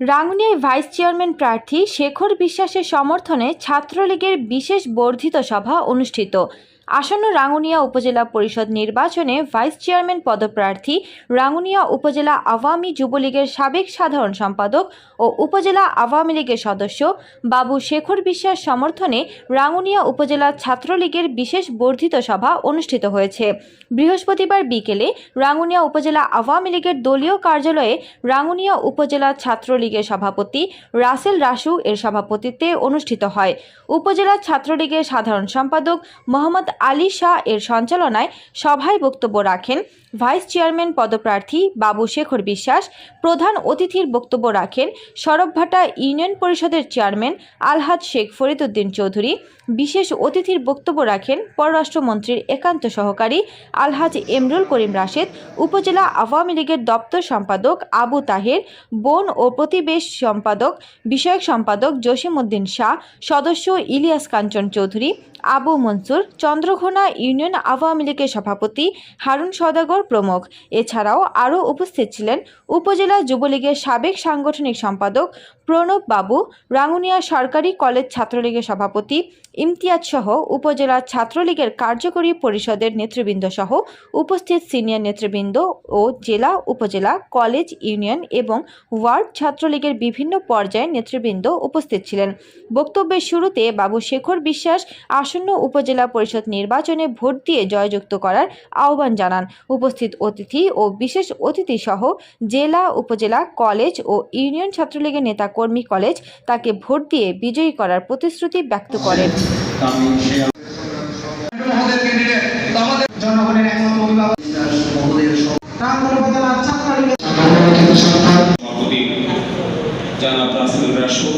রাঙ্গুনিয়ায় vice chairman প্রার্থী শেখর বিশ্বাসের সমর্থনে ছাত্রলীগের বিশেষ বর্ধিত সভা অনুষ্ঠিত। আসন্ন রাঙ্গুনিয়া উপজেলা পরিষদ নির্বাচনে ভাইস চেয়ারম্যান পদপ্রার্থী রাঙ্গুনিয়া উপজেলা আওয়ামী যুবলীগের সাবেক সাধারণ সম্পাদক ও উপজেলা আওয়ামী লীগের সদস্য বাবু শেখর বিশ্বাস সমর্থনে রাঙ্গুনিয়া উপজেলা ছাত্রলীগের বিশেষ বর্ধিত সভা অনুষ্ঠিত হয়েছে। বৃহস্পতিবার বিকেলে রাঙ্গুনিয়া উপজেলা আওয়ামী লীগের দলীয় কার্যালয়ে রাঙ্গুনিয়া উপজেলা ছাত্রলীগের সভাপতি রাসেল রাসু এর সভাপতিত্বে অনুষ্ঠিত হয়। উপজেলা ছাত্রলীগের সাধারণ সম্পাদক মোহাম্মদ আলী শাহ এর সঞ্চালনায় সভায় বক্তব্য রাখেন ভাইস চেয়ারম্যান পদপ্রার্থী বাবু শেখর বিশ্বাস, প্রধান অতিথির বক্তব্য রাখেন সরবভাটা ইউনিয়ন পরিষদের চেয়ারম্যান আলহাজ শেখ ফরিদুদ্দিন চৌধুরী, বিশেষ অতিথির বক্তব্য রাখেন পররাষ্ট্রমন্ত্রীর একান্ত সহকারী আলহাজ এমরুল করিম রাশেদ, উপজেলা আওয়ামী লীগের দপ্তর সম্পাদক আবু তাহের, বন ও প্রতিবেশ সম্পাদক, বিষয়ক সম্পাদক জসিমউদ্দিন শাহ, সদস্য ইলিয়াস কাঞ্চন চৌধুরী আবু মনসুর, চন্দ্রঘোনা ইউনিয়ন আওয়ামী লীগের সভাপতি, হারুন সদাগর প্রমুখ। এছাড়াও আরও উপস্থিত ছিলেন উপজেলা যুবলীগের সাবেক সাংগঠনিক সম্পাদক প্রণব বাবু, রাঙ্গুনিয়া সরকারি কলেজ ছাত্রলীগের সভাপতি ইমতিয়াজ সহ উপজেলা ছাত্রলীগের কার্যকরী পরিষদের নেতৃবৃন্দ সহ উপস্থিত সিনিয়র নেতৃবৃন্দ ও জেলা, উপজেলা, কলেজ, ইউনিয়ন এবং ওয়ার্ড ছাত্রলীগের বিভিন্ন পর্যায়ের নেতৃবৃন্দ উপস্থিত ছিলেন। বক্তব্যের শুরুতে বাবু শেখর বিশ্বাস আসন্ন উপজেলা পরিষদ নির্বাচনে ভোট দিয়ে জয়যুক্ত করার আহ্বান জানান। উপস্থিত অতিথি ও বিশেষ অতিথি সহ জেলা উপজেলা কলেজ ও ইউনিয়ন ছাত্রলীগের নেতাকর্মী কলেজ তাকে ভোট দিয়ে বিজয়ী করার প্রতিশ্রুতি ব্যক্ত করেন। জনাব রাসেল রাসু